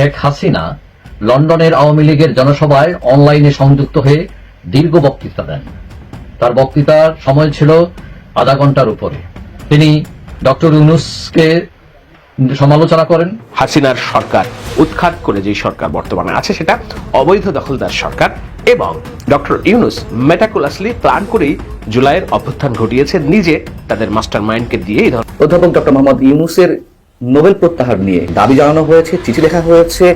শেখ হাসিনা লন্ডনের আওয়ামী লীগের জনসভায় অনলাইনে সংযুক্ত হয়ে দীর্ঘ বক্তৃতা দেন। তার বক্তৃতার সময় ছিল আধা ঘণ্টার উপরে। তিনি ডক্টর ইউনুসকে সমালোচনা করেন। হাসিনার সরকার উৎখাত করে যে সরকার বর্তমানে আছে সেটা অবৈধ দখলদার সরকার এবং ডক্টর ইউনুস মেটাকুলাসলি প্ল্যান করেই জুলাইয়ের অভ্যুত্থান ঘটিয়েছে নিজে তাদের মাস্টার মাইন্ডকে দিয়ে অধ্যাপক ডক্টর মোহাম্মদ ইউনুসের নোবেল প্রত্যাহার নিয়ে দাবি জানানো হয়েছে চিঠি লেখা হয়েছে।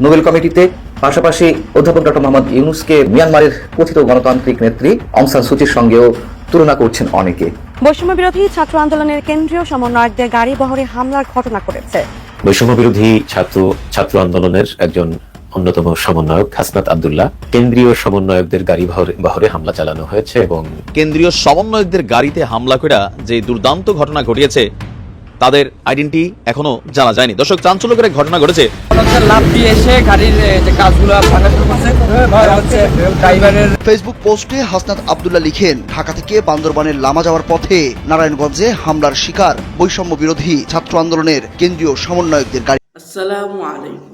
নোবেল কমিটিতে পাশাপাশি অধ্যাপক ডক্টর মোহাম্মদ ইউনুসকে মিয়ানমারের কথিত গণতান্ত্রিক নেত্রী অং সান সুচির সঙ্গেও তুলনা করছেন অনেকে। বৈষম্য বিরোধী ছাত্র আন্দোলনের কেন্দ্রীয় সমন্বয়কদের গাড়ি বহরে হামলার ঘটনা করেছে বৈষম্য বিরোধী ছাত্র ছাত্র আন্দোলনের একজন অন্যতম সমন্বয়ক হাসনাত আব্দুল্লাহ। কেন্দ্রীয় সমন্বয়কদের গাড়ি বহরে- বহরে হামলা চালানো হয়েছে এবং কেন্দ্রীয় সমন্বয়কদের গাড়িতে হামলা করে যে দুর্দান্ত ঘটনা ঘটিয়েছে তাদের আইডেন্টি এখনও জানা যায়নি। দর্শক চাঞ্চল্যকর এক ঘটনা ঘটেছে। হচ্ছে লাভ দিয়ে এসে গাড়ির যে কাজগুলো ভাঙা শুরু করছে আর হচ্ছে ড্রাইভারের ফেসবুক পোস্টে হাসনাত আবদুল্লাহ লিখেন ঢাকা থেকে বান্দরবানের লামা যাওয়ার পথে নারায়ণগঞ্জে হামলার শিকার বৈষম্য বিরোধী ছাত্র আন্দোলনের কেন্দ্রীয় সমন্বয়কদের গাড়ি আসসালামু আলাইকুম।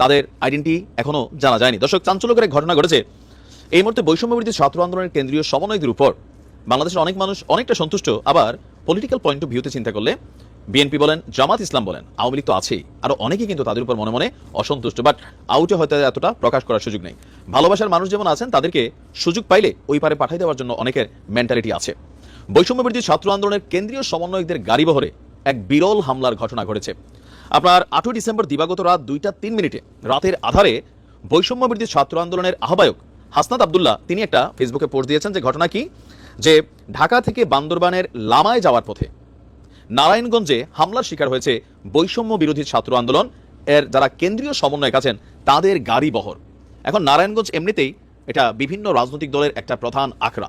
তাদের আইডেন্টি এখনও জানা যায়নি। দর্শক, চাঞ্চল্যকর এক ঘটনা ঘটেছে। এই মুহূর্তে বৈষম্য বিরোধী ছাত্র আন্দোলনের কেন্দ্রীয় সমন্বয়কদের উপর। বাংলাদেশের অনেক মানুষ অনেকটা সন্তুষ্ট। আবার পলিটিক্যাল পয়েন্ট অফ ভিউতে চিন্তা করলে বিএনপি বলেন, জামাত ইসলাম বলেন, আওয়ামী লীগ তো আছেই। আরও অনেকেই কিন্তু তাদের উপর মনে মনে অসন্তুষ্ট। বাট আউটে হয়তো এতটা প্রকাশ করার সুযোগ নেই। ভালোবাসার মানুষ যেমন আছেন, তাদেরকে সুযোগ পাইলে ওই পারে পাঠাই দেওয়ার জন্য অনেকের মেন্টালিটি আছে। বৈষম্য বিরোধী ছাত্র আন্দোলনের কেন্দ্রীয় সমন্বয়কদের গাড়ি বহরে এক বিরল হামলার ঘটনা ঘটেছে। আপনার আটই ডিসেম্বর দিবাগত রাত দুইটা তিন মিনিটে, রাতের আধারে বৈষম্য বিরোধী ছাত্র আন্দোলনের আহ্বায়ক হাসনাত আবদুল্লাহ, তিনি একটা ফেসবুকে পোস্ট দিয়েছেন যে ঘটনা কি? যে ঢাকা থেকে বান্দরবানের লামায় যাওয়ার পথে নারায়ণগঞ্জে হামলার শিকার হয়েছে বৈষম্য বিরোধী ছাত্র আন্দোলন। এর যারা কেন্দ্রীয় সমন্বয়ক আছেন, তাদের গাড়ি বহর। এখন নারায়ণগঞ্জ এমনিতেই এটা বিভিন্ন রাজনৈতিক দলের একটা প্রধান আখড়া।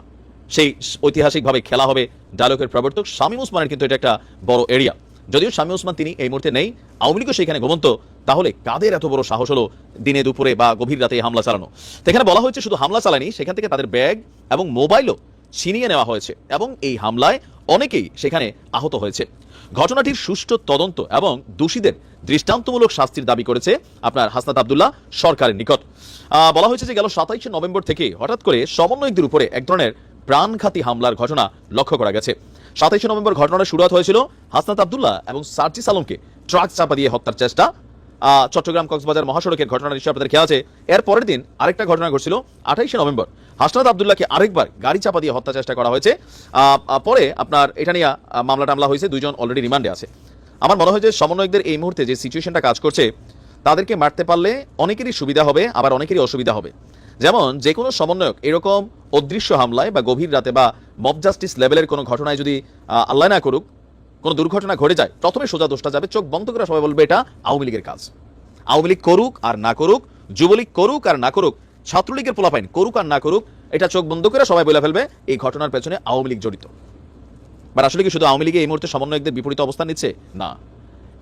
সেই ঐতিহাসিকভাবে খেলা হবে ডায়লগের প্রবর্তক শামীম ওসমানের কিন্তু এটা একটা বড় এরিয়া। যদিও শামীম ওসমান তিনি এই মুহূর্তে নেই, আওয়ামী লীগও সেখানে ঘুমন্ত, তাহলে কাদের এত বড় সাহস হলো দিনে দুপুরে বা গভীর রাতে হামলা চালানো? সেখানে বলা হয়েছে শুধু হামলা চালায়নি, সেখান থেকে তাদের ব্যাগ এবং মোবাইলও ছিনিয়ে নেওয়া হয়েছে এবং এই হামলায় অনেকেই সেখানে আহত হয়েছে। ঘটনাটির সুষ্ঠু তদন্ত এবং দোষীদের দৃষ্টান্তমূলক শাস্তির দাবি করেছে আপনার হাসনাত আবদুল্লাহ সরকারের নিকট। বলা হয়েছে যে গেল সাতাইশে নভেম্বর থেকে হঠাৎ করে সমন্বয়কদের উপরে এক ধরনের প্রাণঘাতী হামলার ঘটনা লক্ষ্য করা গেছে। সাতাইশে নভেম্বর ঘটনার শুরুয়াত হয়েছিল হাসনাত আবদুল্লাহ এবং সার্জিস আলমকে ট্রাক চাপা দিয়ে হত্যার চেষ্টা। চট্টগ্রাম কক্সবাজার মহাসড়কের ঘটনার নিশ্চয় আপনাদের খেয়াল আছে। এর পরের দিন আরেকটা ঘটনা ঘটছিল আঠাইশে নভেম্বর। হাসনাত আবদুল্লাহকে আরেকবার গাড়ি চাপা দিয়ে হত্যা চেষ্টা করা হয়েছে। পরে আপনার এটা নিয়ে মামলা টামলা হয়েছে, দুইজন অলরেডি রিমান্ডে আছে। আমার মনে হয় যে সমন্বয়কদের এই মুহূর্তে যে সিচুয়েশনটা কাজ করছে, তাদেরকে মারতে পারলে অনেকেরই সুবিধা হবে, আবার অনেকেরই অসুবিধা হবে। যেমন যে কোনো সমন্বয়ক এরকম অদৃশ্য হামলায় বা গভীর রাতে বা মব জাস্টিস লেভেলের কোনো ঘটনায় যদি আল্লাহ না করুক, কোনো দুর্ঘটনা ঘটে যায়, প্রথমে সোজা দোষটা যাবে, চোখ বন্ধ করে সবাই বলবে এটা আওয়ামী লীগের কাজ। আওয়ামী লীগ করুক আর না করুক, যুবলীগ করুক আর না করুক, ছাত্রলীগের পোলাপাইন করুক আর না করুক, এটা চোখ বন্ধ করে সবাই বলে ফেলবে, এই ঘটনার পেছনে আওয়ামী লীগ জড়িত। বাট আসলে কি শুধু আওয়ামী লীগে এই মুহূর্তে সমন্বয়কদের বিপরীত অবস্থান নিচ্ছে? না।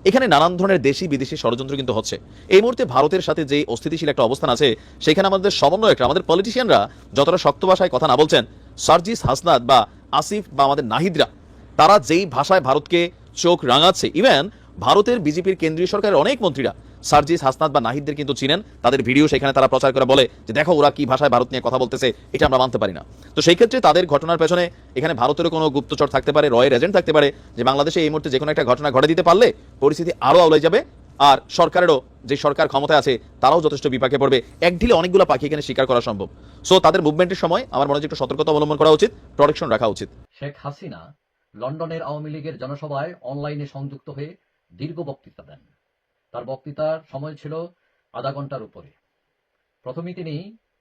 এখানে নানান ধরনের দেশি বিদেশি ষড়যন্ত্র কিন্তু হচ্ছে। এই মুহূর্তে ভারতের সাথে যে অস্থিতিশীল একটা অবস্থান আছে, সেখানে আমাদের সমন্বয়করা, আমাদের পলিটিশিয়ানরা যতটা শক্ত ভাষায় কথা না বলছেন সার্জিস হাসনাত বা আসিফ বা আমাদের নাহিদরা, তারা যেই ভাষায় ভারতকে চোখ রাঙাচ্ছে, ইভেন ভারতের বিজেপির কেন্দ্রীয় সরকারের অনেক মন্ত্রীরা, সার্জিস হাসনাত বা নাহিদদের কিন্তু চিনেন, তাদের ভিডিও সেখানে তারা প্রচার করে বলে যে, দেখো ওরা কি ভাষায় ভারত নিয়ে কথা বলতেছে, এটা আমরা মানতে পারি না। তো সেই ক্ষেত্রে তাদের ঘটনার পেছনে এখানে ভারতেরও কোনো গুপ্তচর থাকতে পারে, রয়ের এজেন্ট থাকতে পারে যে, বাংলাদেশে এই মুহূর্তে যে কোনো একটা ঘটনা ঘটে দিতে পারলে পরিস্থিতি আরও আওলাই যাবে আর সরকারেরও যে সরকার ক্ষমতায় আছে, তারাও যথেষ্ট বিপাকে পড়বে। এক ঢিলে অনেকগুলো পাখি এখানে শিকার করা সম্ভব। সো তাদের মুভমেন্টের সময় আমার মনে হয় একটু সতর্কতা অবলম্বন করা উচিত প্রোটেকশন রাখা উচিত। শেখ হাসিনা লন্ডনের আওয়ামী লীগের জনসভায় অনলাইনে সংযুক্ত হয়ে দীর্ঘ বক্তৃতা দেন। তার বক্তৃতার সময় ছিল আধা ঘণ্টার উপরে। প্রথমেই তিনি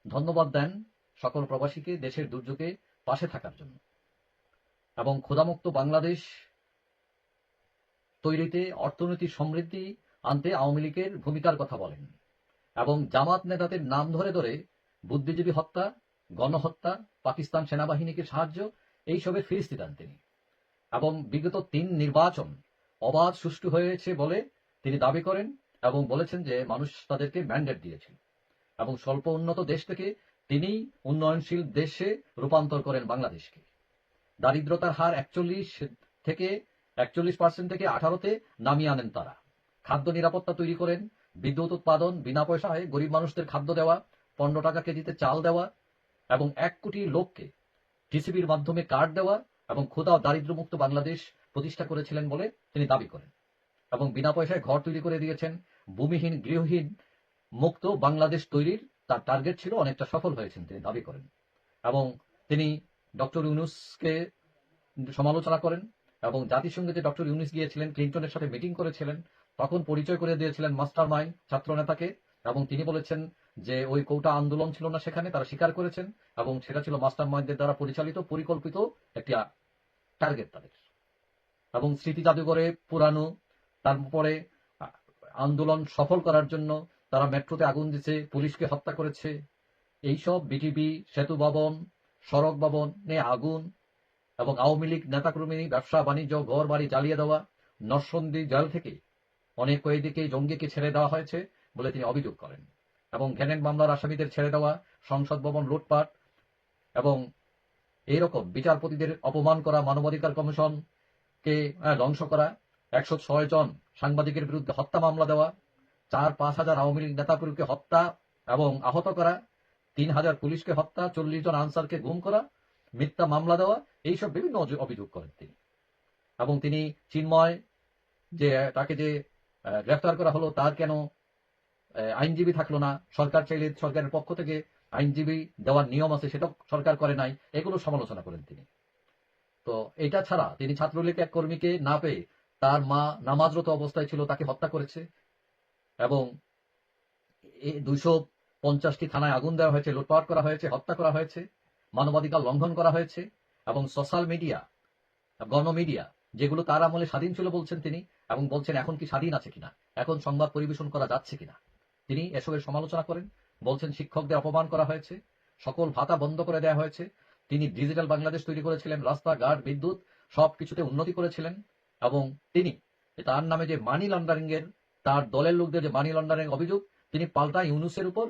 ধন্যবাদ দেন সকল প্রবাসীকে দেশের দুর্যোগে পাশে থাকার জন্য। এবং ক্ষুধামুক্ত বাংলাদেশ তৈরিতে অর্থনৈতিক সমৃদ্ধি আনতে আওয়ামী লীগের ভূমিকার কথা বলেন এবং জামাত নেতাদের নাম ধরে ধরে বুদ্ধিজীবী হত্যা, গণহত্যা, পাকিস্তান সেনাবাহিনীকে সাহায্য, এইসবের ফিরিস্তি দেন তিনি এবং বিগত তিন নির্বাচন অবাধ সুষ্ঠু হয়েছে বলে তিনি দাবি করেন এবং বলেছেন যে মানুষ তাদেরকে ম্যান্ডেট দিয়েছিল এবং স্বল্প উন্নত দেশ থেকে তিনি উন্নয়নশীল দেশে রূপান্তর করেন বাংলাদেশকে। দারিদ্রতার হার একচল্লিশ থেকে একচল্লিশ পার্সেন্ট থেকে আঠারোতে নামিয়ে আনেন তারা। খাদ্য নিরাপত্তা তৈরি করেন, বিদ্যুৎ উৎপাদন, বিনা পয়সায় গরিব মানুষদের খাদ্য দেওয়া, পনেরো টাকা কেজিতে চাল দেওয়া, এবং এক কোটি লোককে টিসিবির মাধ্যমে কার্ড দেওয়া এবং ক্ষুদা ও দারিদ্র্যমুক্ত বাংলাদেশ প্রতিষ্ঠা করেছিলেন বলে তিনি দাবি করেন এবং বিনা পয়সায় ঘর তৈরি করে দিয়েছেন। ভূমিহীন, গৃহহীন, মুক্ত বাংলাদেশ তৈরির তার টার্গেট ছিল অনেকটা সফল হয়েছেন তিনি দাবি করেন এবং তিনি ডক্টর ইউনুসকে সমালোচনা করেন এবং জাতিসংঘে যে ডক্টর ইউনুস গিয়েছিলেন, ক্লিন্টনের সাথে মিটিং করেছিলেন তখন পরিচয় করে দিয়েছিলেন মাস্টার মাইন্ড ছাত্র নেতাকে এবং তিনি বলেছেন যে ওই কৌটা আন্দোলন ছিল না সেখানে, তারা স্বীকার করেছেন এবং সেটা ছিল মাস্টার মাইন্ডের দ্বারা পরিচালিত, পরিকল্পিত একটি টার্গেট তাদের। এবং স্মৃতি জাদুঘরে পুরানো, তারপরে আন্দোলন সফল করার জন্য তারা মেট্রোতে আগুন দিচ্ছে পুলিশকে হত্যা করেছে। এইসব বিটিবি সেতু ভবন, সড়ক ভবনে আগুন এবং আওয়ামী লীগ নেতাকর্মী, ব্যবসা, বাণিজ্য ঘর বাড়ি জ্বালিয়ে দেওয়া, নরসন্দী জেল থেকে অনেক কয়েদিকে জঙ্গিকে ছেড়ে দেওয়া হয়েছে বলে তিনি অভিযোগ করেন এবং গ্যানেন মামলার আসামিদের ছেড়ে দেওয়া, সংসদ ভবন লুটপাট এবং এইরকম বিচারপতিদের অপমান করা, মানবাধিকার কমিশনকে ধ্বংস করা, একশো ছয় জন সাংবাদিকের বিরুদ্ধে হত্যা মামলা দেওয়া, চার পাঁচ হাজার আওয়ামী লীগ নেতাকর্মীকে হত্যা এবং আহত করা, তিন হাজার পুলিশকে হত্যা, চল্লিশ জন আনসারকে গুম করা, মিথ্যা মামলা দেওয়া, এইসব বিভিন্ন অভিযোগ করেন তিনি। এবং তিনি চিন্ময় যে, তাকে যে গ্রেফতার করা হলো, তার কেন আইনজীবী থাকল না? সরকার চাইলে সরকারের পক্ষ থেকে আইনজীবী দেওয়ার নিয়ম আছে সেটা সরকার করে নাই, এগুলো সমালোচনা করেন তিনি। তো এটা ছাড়া তিনি ছাত্রলীগ এক কর্মীকে না পেয়ে তার মা নামাজরত অবস্থায় ছিল, তাকে হত্যা করেছে। এবং দুইশো পঞ্চাশটি থানায় আগুন দেওয়া হয়েছে, লুটপাট করা হয়েছে, হত্যা করা হয়েছে, মানবাধিকার লঙ্ঘন করা হয়েছে, এবং সোশ্যাল মিডিয়া, গণমিডিয়া, যেগুলো তার আমলে স্বাধীন ছিল বলছেন তিনি এবং বলছেন, এখন কি স্বাধীন আছে কিনা? এখন সংবাদ পরিবেশন করা যাচ্ছে কিনা? তিনি এসবের সমালোচনা করেন, বলছেন, শিক্ষকদের অপমান করা হয়েছে, সকল ভাতা বন্ধ করে দেওয়া হয়েছে। তিনি ডিজিটাল বাংলাদেশ তৈরি করেছিলেন, রাস্তাঘাট, বিদ্যুৎ, সবকিছুতে উন্নতি করেছিলেন এবং তিনি তার নামে যে মানি লন্ডারিং এর তার দলের লোকদের যে মানি লন্ডারিং অভিযোগ, তিনি পাল্টা ইউনুসের উপর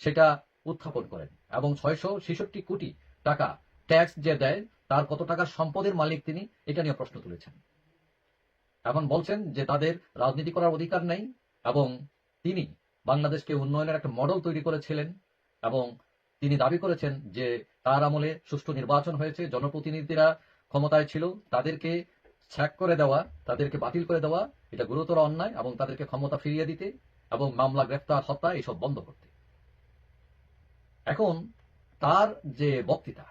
সেটা উত্থাপন করেন এবং ছয়শো ছেষট্টি কোটি টাকা ট্যাক্স যে দেয়, তার কত টাকার সম্পদের মালিক তিনি, এটা নিয়ে প্রশ্ন তুলেছেন। এখন বলছেন যে তাদের রাজনীতি করার অধিকার নেই এবং তিনি বাংলাদেশকে উন্নয়নের একটা মডেল তৈরি করেছিলেন এবং তিনি দাবি করেছেন যে তার আমলে সুষ্ঠু নির্বাচন হয়েছে, জনপ্রতিনিধিরা ক্ষমতায় ছিল, তাদেরকে ছ্যাক করে দেওয়া, তাদেরকে বাতিল করে দেওয়া, এটা গুরুতর অন্যায় এবং তাদেরকে ক্ষমতা ফিরিয়ে দিতে এবং মামলা, গ্রেফতার, হত্যা, এসব বন্ধ করতে। এখন তার যে বক্তৃতা,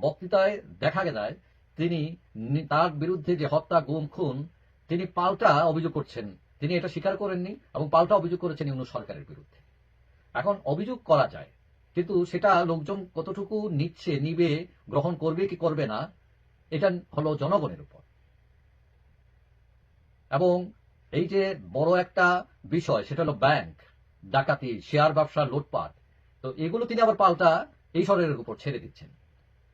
বক্তৃতায় দেখা যায় তিনি তার বিরুদ্ধে যে হত্যা, গুম, খুন তিনি পাল্টা অভিযোগ করছেন। তিনি এটা স্বীকার করেননি এবং পাল্টা অভিযোগ করেছেন ইউনুস সরকারের বিরুদ্ধে। এখন অভিযোগ করা যায়, কিন্তু সেটা লোকজন কতটুকু নিচ্ছে, নিবে, গ্রহণ করবে কি করবে না, এটা হলো জনগণের উপর। এবং এই যে বড় একটা বিষয়, সেটা হলো ব্যাংক, ডাকাতি, শেয়ার ব্যবসা, লুটপাট, তো এগুলো তিনি আবার পাল্টা এই সরকারের উপর ছেড়ে দিচ্ছেন।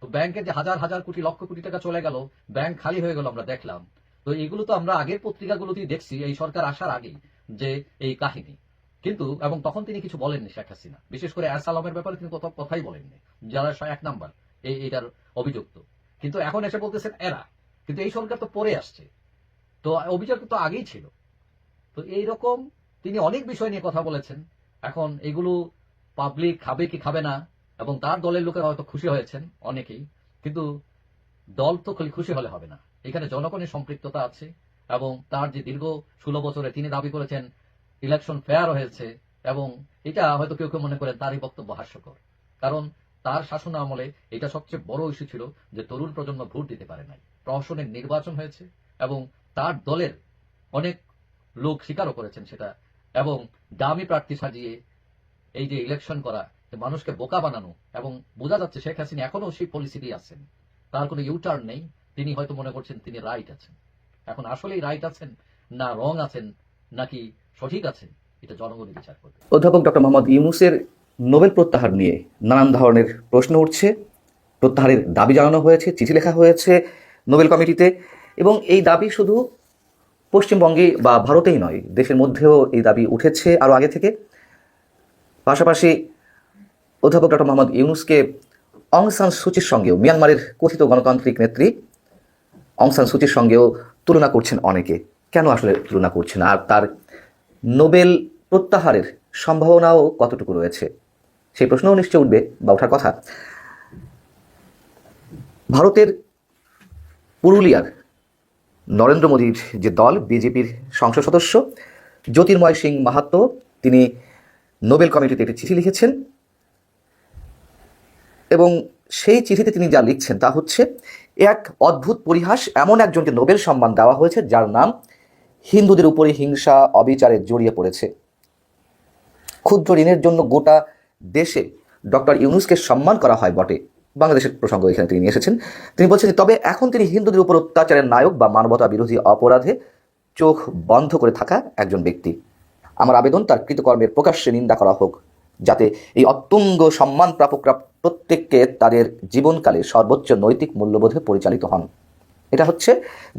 তো ব্যাংকের যে হাজার হাজার কোটি, লক্ষ কোটি টাকা চলে গেল, ব্যাংক খালি হয়ে গেল আমরা দেখলাম। তো এগুলো তো আমরা আগের পত্রিকাগুলোতেই দেখছি, এই সরকার আসার আগেই যে এই কাহিনী। কিন্তু, এবং তখন তিনি কিছু বলেননি, শেখ হাসিনা। বিশেষ করে অ্যাসালামের ব্যাপারে তিনি কোথাও কথাই বলেননি। যারা এক নাম্বার, এই এটার অভিযুক্ত। কিন্তু এখন এসে বলতেছেন এরা। কিন্তু এই সরকার তো পরে আসছে। তো অভিযোগ তো আগেই ছিল। তো এইরকম তিনি অনেক বিষয় নিয়ে কথা বলেছেন। এখন এগুলো পাবলিক খাবে কি খাবে না, এবং তার দলের লোকেরা হয়তো খুশি হয়েছেন অনেকেই। কিন্তু দল তো খুশি হলে হবে না। এখানে জনগণের সম্পৃক্ততা আছে এবং তার যে দীর্ঘ ষোলো বছরে তিনি দাবি করেছেন ইলেকশন ফেয়ার হয়েছে এবং এটা হয়তো কেউ কেউ মনে করেন তারই বক্তব্য হাস্যকর। কারণ তার শাসন আমলে এটা সবচেয়ে বড় ইস্যু ছিল যে তরুণ প্রজন্ম ভোট দিতে পারে নাই। প্রহসনের নির্বাচন হয়েছে এবং তার দলের অনেক লোক স্বীকারও করেছেন সেটা এবং দামি প্রার্থী সাজিয়ে এই যে ইলেকশন করা মানুষকে বোকা বানানো এবং বোঝা যাচ্ছে শেখ হাসিনা এখনও সেই পলিসিটি আছেন। তার কোনো ইউটার্ন নেই। তিনি হয়তো মনে করছেন তিনি রাইট আছেন। এখন আসলেই রাইট আছেন না রং আছেন নাকি সঠিক আছেন, এটা জনগণই বিচার করবে। অধ্যাপক ডক্টর মোহাম্মদ ইউনুসের নোবেল প্রত্যাহার নিয়ে নানান ধরনের প্রশ্ন উঠছে, প্রত্যাহারের দাবি জানানো হয়েছে, চিঠি লেখা হয়েছে নোবেল কমিটিতে, এবং এই দাবি শুধু পশ্চিমবঙ্গে বা ভারতেই নয়, দেশের মধ্যেও এই দাবি উঠেছে আরও আগে থেকে। পাশাপাশি অধ্যাপক ডক্টর মোহাম্মদ ইউনুসকে অং সান সুচির সঙ্গেও মিয়ানমারের কথিত গণতান্ত্রিক নেত্রী অং সান সুচির সঙ্গেও তুলনা করছেন অনেকে। কেন আসলে তুলনা করছেন আর তার নোবেল প্রত্যাহারের সম্ভাবনাও কতটুকু রয়েছে? সেই প্রশ্নও নিশ্চয় উঠবে বা ওঠার কথা। ভারতের পুরুলিয়ার নরেন্দ্র মোদীর যে দল, বিজেপির সংসদ সদস্য, জ্যোতির্ময় সিং মাহাতো, তিনি নোবেল কমিটিতে একটি চিঠি লিখেছেন। এবং সেই চিঠিতে তিনি যা লিখছেন তা হচ্ছে এক অদ্ভুত পরিহাস, এমন একজনকে নোবেল সম্মান দেওয়া হয়েছে যার নাম হিন্দুদের উপরে হিংসা, অবিচারে জড়িয়ে পড়েছে। ক্ষুদ্র ঋণের জন্য গোটা দেশে ডক্টর ইউনুসকে সম্মান করা হয় বটে। বাংলাদেশের প্রসঙ্গ এখানে তিনি এসেছেন। তিনি বলছেন তবে এখন তিনি হিন্দুদের উপর অত্যাচারের নায়ক বা মানবতা বিরোধী অপরাধে চোখ বন্ধ করে থাকা একজন ব্যক্তি। আমার আবেদন তার কৃতকর্মের প্রকাশ্যে নিন্দা করা হোক। যাতে এই অত্যঙ্গ সম্মান প্রাপকরা প্রত্যেককে তাদের জীবনকালে সর্বোচ্চ নৈতিক মূল্যবোধে পরিচালিত হন। এটা হচ্ছে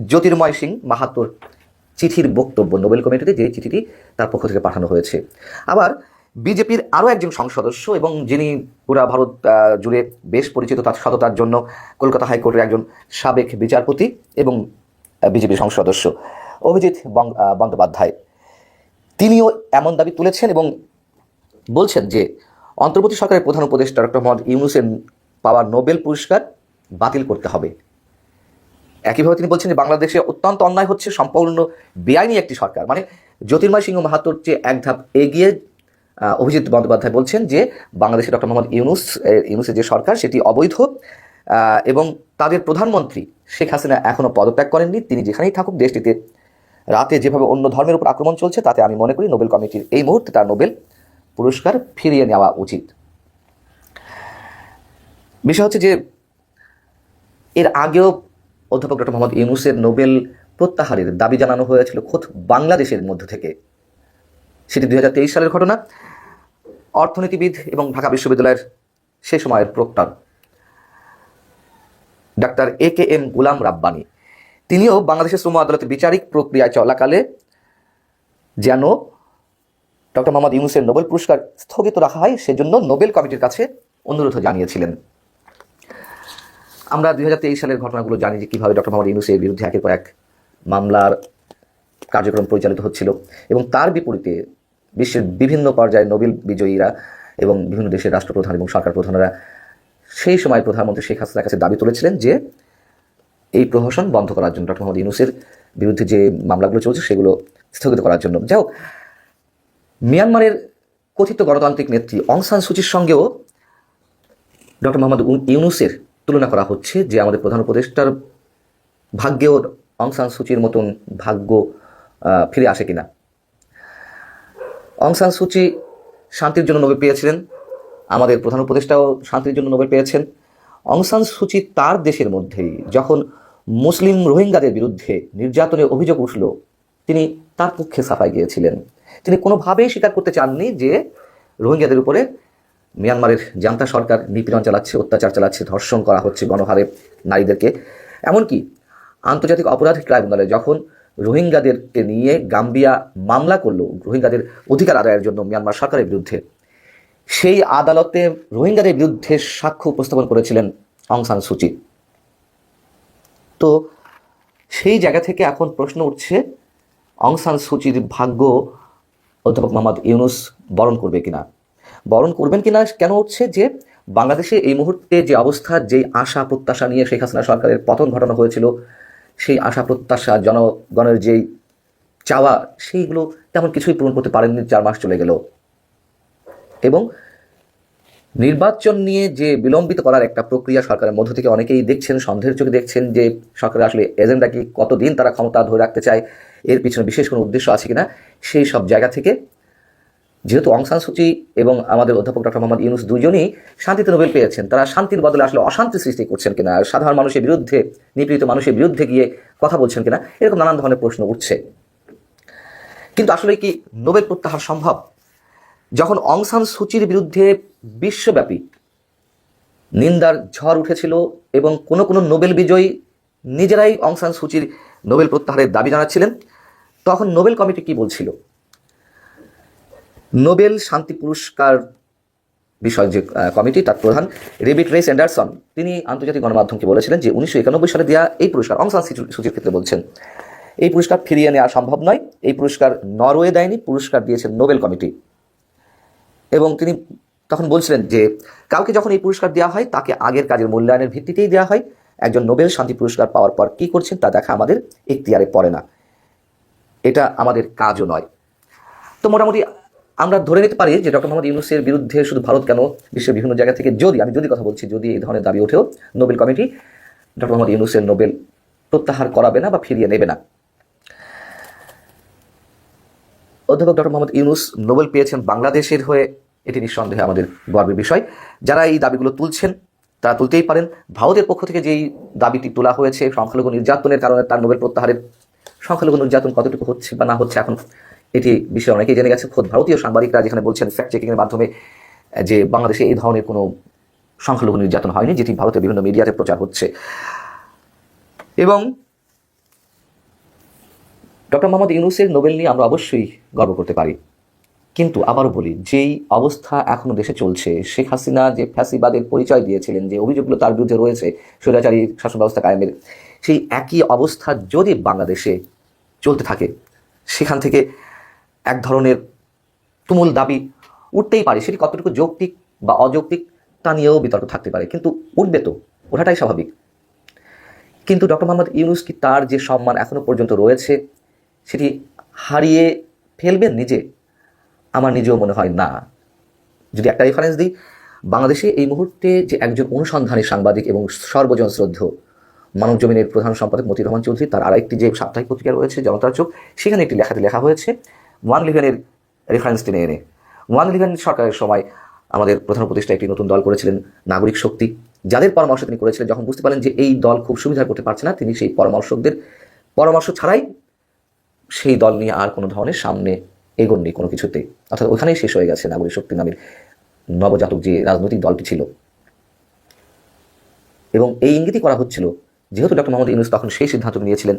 জ্যোতির্ময় সিং মাহাতোর চিঠির বক্তব্য নোবেল কমিটিতে, যে চিঠিটি তার পক্ষ থেকে পাঠানো হয়েছে। আবার বিজেপির আরও একজন সংসদ সদস্য এবং যিনি পুরা ভারত জুড়ে বেশ পরিচিত তার সততার জন্য কলকাতা হাইকোর্টের একজন সাবেক বিচারপতি এবং বিজেপির সংসদ সদস্য অভিজিৎ বন্দ্যোপাধ্যায়। তিনিও এমন দাবি তুলেছেন এবং বলছেন যে, অন্তর্বর্তী সরকারের প্রধান উপদেষ্টা ডক্টর মোহাম্মদ ইউনুসের পাওয়া নোবেল পুরস্কার বাতিল করতে হবে। একইভাবে তিনি বলছেন যে, বাংলাদেশে অত্যন্ত অন্যায় হচ্ছে সম্পূর্ণ বেআইনি একটি সরকার। মানে জ্যোতির্ময় সিংহ মাহাতোর চেয়ে এক ধাপ এগিয়ে অভিজিৎ বন্দ্যোপাধ্যায় বলছেন যে, বাংলাদেশে ডক্টর মোহাম্মদ ইউনুস ইউনুসের যে সরকার, সেটি অবৈধ এবং তাদের প্রধানমন্ত্রী শেখ হাসিনা এখনও পদত্যাগ করেননি। তিনি যেখানেই থাকুক, দেশটিতে রাতে যেভাবে অন্য ধর্মের উপর আক্রমণ চলছে, তাতে আমি মনে করি নোবেল কমিটির এই মুহূর্তে তার নোবেল পুরস্কার ফিরিয়ে নেওয়া উচিত। বিষয় হচ্ছে যে, এর আগেও অধ্যাপক ডক্টর মোহাম্মদ ইউনুসের নোবেল প্রত্যাহারের দাবি জানানো হয়েছিল খোদ বাংলাদেশের মধ্য থেকে। সেটি দুই হাজার তেইশ সালের ঘটনা। অর্থনীতিবিদ এবং ঢাকা বিশ্ববিদ্যালয়ের সে সময়ের proctor doctor A K M Gulam Rabbani. তিনিও বাংলাদেশের শ্রম আদালতের বিচারিক প্রক্রিয়া চলাকালে যেন ডক্টর মোহাম্মদ ইউনুসের নোবেল পুরস্কার স্থগিত রাখা হয়, সেজন্য নোবেল কমিটির কাছে অনুরোধ জানিয়েছিলেন। আমরা দু হাজার তেইশ সালের ঘটনাগুলো জানি যে কীভাবে ডক্টর মোহাম্মদ ইউনুসের বিরুদ্ধে একের পর এক মামলার কার্যক্রম পরিচালিত হচ্ছিল এবং তার বিপরীতে বিশ্বের বিভিন্ন পর্যায়ে নোবেল বিজয়ীরা এবং বিভিন্ন দেশের রাষ্ট্রপ্রধান এবং সরকার প্রধানরা সেই সময় প্রধানমন্ত্রী শেখ হাসিনার কাছে দাবি তুলেছিলেন যে এই প্রহসন বন্ধ করার জন্য ডক্টর মোহাম্মদ ইউনুসের বিরুদ্ধে যে মামলাগুলো চলছে সেগুলো স্থগিত করার জন্য। যাও মিয়ানমারের কথিত গণতান্ত্রিক নেত্রী অং সান সুচির সঙ্গেও ডক্টর মোহাম্মদ ইউনুসের তুলনা করা হচ্ছে যে আমাদের প্রধান উপদেষ্টার ভাগ্যেও অং সান সুচির মতন ভাগ্য ফিরে আসে কিনা। অং সান সুচি শান্তির জন্য নোবেল পেয়েছিলেন। আমাদের প্রধান উপদেষ্টাও শান্তির জন্য নোবেল পেয়েছেন। অং সান সুচি তার দেশের মধ্যেই যখন মুসলিম রোহিঙ্গাদের বিরুদ্ধে নির্যাতনের অভিযোগ উঠল, তিনি তার পক্ষে সাফাই গিয়েছিলেন। তিনি কোনোভাবেই স্বীকার করতে চাননি যে রোহিঙ্গাদের উপরে মিয়ানমারের জান্তা সরকার নিপীড়ন চালাচ্ছে, অত্যাচার চালাচ্ছে, ধর্ষণ করা হচ্ছে গণহারে নারীদেরকে। এমনকি আন্তর্জাতিক অপরাধ ট্রাইব্যুনালে যখন রোহিঙ্গাদেরকে নিয়ে গাম্বিয়া মামলা করল, রোহিঙ্গাদের অধিকার আদায়ের জন্য মিয়ানমার সরকারের বিরুদ্ধে, সেই আদালতে রোহিঙ্গাদের বিরুদ্ধে সাক্ষ্য উপস্থাপন করেছিলেন অং সান সুচি তো সেই জায়গা থেকে এখন প্রশ্ন উঠছে, অং সান সুচির ভাগ্য অধ্যাপক মোহাম্মদ ইউনুস বরণ করবে কিনা? বরণ করবেন কিনা কেন হচ্ছে যে বাংলাদেশে এই মুহূর্তে যে অবস্থা যে আশা প্রত্যাশা নিয়ে শেখ হাসিনা সরকারের পতন ঘটানো হয়েছিল, সেই আশা প্রত্যাশা, জনগণের যেই চাওয়া, সেইগুলো তেমন কিছুই পূরণ করতে পারেননি, চার মাস চলে গেল। এবং নির্বাচন নিয়ে যে বিলম্বিত করার একটা প্রক্রিয়া সরকারের মধ্য থেকে অনেকেই দেখছেন, সন্দেহের চোখে দেখছেন যে সরকারের আসলে এজেন্ডা কি, কতদিন তারা ক্ষমতা ধরে রাখতে চায়, এর পিছনে বিশেষ কোনো উদ্দেশ্য আছে কিনা, সেই সব জায়গা থেকে যেহেতু অং সান সুচি এবং আমাদের অধ্যাপক ডক্টর মোহাম্মদ ইউনুস দুজনই শান্তিতে নোবেল পেয়েছেন, তারা শান্তির বদলে আসলে অশান্তি সৃষ্টি করছেন কিনা সাধারণ মানুষের বিরুদ্ধে, নিপীড়িত মানুষের বিরুদ্ধে গিয়ে কথা বলছেন কিনা, এরকম নানান ধরনের প্রশ্ন উঠছে। কিন্তু আসলে কি নোবেল প্রত্যাহার সম্ভব? যখন অং সান সুচির বিরুদ্ধে বিশ্বব্যাপী নিন্দার ঝড় উঠেছিল এবং কোনো কোনো নোবেল বিজয়ী নিজেরাই অং সান সুচির নোবেল প্রত্যাহারের দাবি জানাচ্ছিলেন, তখন নোবেল কমিটি কি বলছিল? নোবেল শান্তি পুরস্কার বিষয়ক যে কমিটি, তার প্রধান রেবিট রেস অ্যান্ডারসন, তিনি আন্তর্জাতিক গণমাধ্যমকে বলেছিলেন যে উনিশশো একানব্বই সালে দেওয়া এই পুরস্কার, অং সান সু- সুচির ক্ষেত্রে বলছেন, এই পুরস্কার ফিরিয়ে নেওয়া সম্ভব নয়, এই পুরস্কার নরওয়ে দেয়নি, পুরস্কার দিয়েছে নোবেল কমিটি। এবং তিনি তখন বলছিলেন যে, কাউকে যখন এই পুরস্কার দেওয়া হয়, তাকে আগের কাজের মূল্যায়নের ভিত্তিতেই দেওয়া হয়। একজন নোবেল শান্তি পুরস্কার পাওয়ার পর কী করছেন তা দেখা আমাদের এখতিয়ারে পড়ে না। এটা আমাদের কাজও নয়। তো মোটামুটি আমরা ধরে নিতে পারি যে ডক্টর মোহাম্মদ ইউনুসের বিরুদ্ধে শুধু ভারত কেন বিশ্বের বিভিন্ন জায়গা থেকে যদি, আমি যদি কথা বলছি, যদি এই ধরনের দাবি ওঠেও, নোবেল কমিটি ডক্টর মোহাম্মদ ইউনুসের নোবেল প্রত্যাহার করাবে না বা ফিরিয়ে নেবে না। অধ্যাপক ডক্টর মোহাম্মদ ইউনুস নোবেল পেয়েছেন বাংলাদেশের হয়ে, এটি নিঃসন্দেহে আমাদের গর্বের বিষয়। যারা এই দাবিগুলো তুলছেন, তারা তুলতেই পারেন। ভারতের পক্ষ থেকে যেই দাবিটি তোলা হয়েছে, সংখ্যালঘু নির্যাতনের কারণে তার নোবেল প্রত্যাহারের সংখ্যালঘু নির্যাতন কতটুকু হচ্ছে বা না হচ্ছে, এখন এটি বিষয়ে অনেকেই জেনে গেছে। খোদ ভারতীয় সাংবাদিকরা যেখানে বলছেন ফ্যাক্ট চেকিংয়ের মাধ্যমে যে বাংলাদেশে এই ধরনের কোনো সংখ্যালঘু নির্যাতন হয়নি, যেটি ভারতের বিভিন্ন মিডিয়াতে প্রচার হচ্ছে। এবং ডক্টর মোহাম্মদ ইউনুসের নোবেল নিয়ে আমরা অবশ্যই গর্ব করতে পারি। কিন্তু আবারও বলি, যেই অবস্থা এখনও দেশে চলছে, শেখ হাসিনা যে ফ্যাসিবাদের পরিচয় দিয়েছিলেন, যে অভিযোগগুলো তার বিরুদ্ধে রয়েছে, স্বৈরাচারী শাসন ব্যবস্থা কায়েমের, সেই একই অবস্থা যদি বাংলাদেশে চলতে থাকে, সেখান থেকে এক ধরনের তুমুল দাবি উঠতেই পারে। সেটি কতটুকু যৌক্তিক বা অযৌক্তিক তা নিয়েও বিতর্ক থাকতে পারে। কিন্তু উঠবে তো, ওঠাটাই স্বাভাবিক। কিন্তু ডক্টর মোহাম্মদ ইউনুস কি তার যে সম্মান এখনও পর্যন্ত রয়েছে সেটি হারিয়ে ফেলবেন নিজে, আমার নিজেও মনে হয় না। যদি একটা রেফারেন্স দিই, বাংলাদেশে এই মুহূর্তে যে একজন অনুসন্ধানী সাংবাদিক এবং সর্বজন শ্রদ্ধ মানব জমিনের প্রধান সম্পাদক মতি রহমান চৌধুরী, তার আরেকটি যে সাপ্তাহিক পত্রিকা রয়েছে, জনতার চোখ, সেখানে একটি লেখাতে লেখা হয়েছে, ওয়ান লিভেনের রেফারেন্স টেনে এনে। ওয়ান লিভেন সরকারের সময় আমাদের প্রধান উপদেষ্টা একটি নতুন দল করেছিলেন, নাগরিক শক্তি। যাদের পরামর্শ তিনি করেছিলেন, যখন বুঝতে পারলেন যে এই দল খুব সুবিধা করতে পারছে না, তিনি সেই পরামর্শকদের, পরামর্শ ছাড়াই সেই দল নিয়ে আর কোনো ধরনের সামনে এগোননি কোনো কিছুতেই অর্থাৎ ওখানেই শেষ হয়ে গেছে নাগরিক শক্তি নামের নবজাতক যে রাজনৈতিক দলটি ছিল। এবং এই ইঙ্গিতই করা হচ্ছিল, যেহেতু ডক্টর মোহাম্মদ ইউনুস তখন সেই সিদ্ধান্ত নিয়েছিলেন,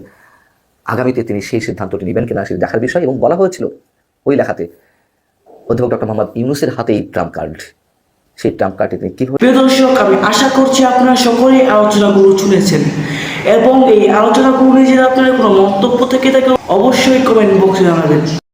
আগামীতে তিনি সেই সিদ্ধান্তটি নেবেন কিনা সেটি দেখার বিষয় এবং বলা হয়েছিল ওই লেখাতে, অধ্যাপক ডক্টর মোহাম্মদ ইউনুসের হাতেই ট্রাম্প কার্ড। সেই ট্রাম্প কার্ডটি তিনি প্রিয় দর্শক, আমি আশা করছি আপনারা সকলেই আলোচনাগুলো শুনেছেন। এবং এই আলোচনা নিয়ে যদি আপনাদের কোনো মন্তব্য থেকে থাকে অবশ্যই কমেন্ট বক্সে জানাবেন।